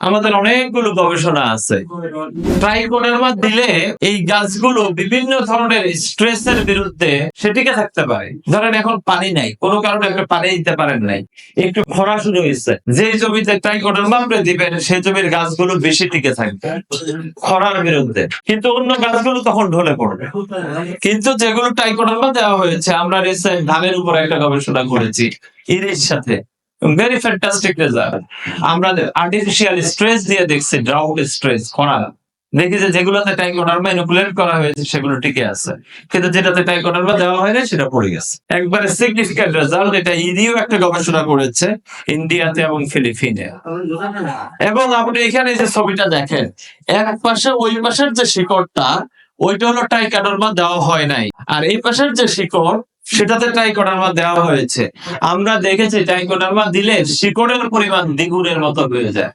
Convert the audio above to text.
আমাদের অনেকগুলো গবেষণা আছে। ট্রাইকোডার্মা দিলে এই গাছগুলো বিভিন্ন ধরনের স্ট্রেসের বিরুদ্ধে সে টিকে থাকতে পারে। ধরেন এখন পানি নাই, কোনো কারণে আপনি পানি দিতে পারেন নাই। একটু খরা শুরু হয়েছে যে জমিতে ট্রাইকোডার্মা আপনি দিবেন, সেই জমির গাছগুলো বেশি টিকে থাকবে খরার বিরুদ্ধে। কিন্তু অন্য গাছগুলো তখন ঢলে পড়বে। কিন্তু যেগুলো টাইকোডার্মা দেওয়া হয়েছে, আমরা রিসেন্ট ধানের উপর একটা গবেষণা করেছি, ইরির সাথে। ভেরি ফ্যান্টাস্টিক রেজাল্ট আমরা আর্টিফিশিয়াল স্ট্রেস দিয়ে দেখছি ড্রাউট স্ট্রেস খরা দেখি যে যেগুলোতে টাইকোডার্মা ইনোকুলেট করা হয়েছে, সেগুলো টিকে আছে। কিন্তু যেটাতে টাইকোডার্মা দেওয়া হয়নি সেটা পড়ে গেছে। একবারে সিগনিফিক্যান্ট রেজাল্ট এটা ইডিও একটা গবেষণা করেছে, ইন্ডিয়াতে এবং ফিলিপিনে। এবং আপনি এখানে যে ছবিটা দেখেন, এক পাশে ওই পাশের যে শিকড়টা, ওইটা হলো টাইকাডার্মা দেওয়া হয় নাই। আর এই পাশের যে শিকড় সেটাতে ট্রাইকোডারমা দেওয়া হয়েছে। আমরা দেখেছি ট্রাইকোডারমা দিলে শিকড়ের পরিমাণ দ্বিগুণের মতো হয়ে যায়।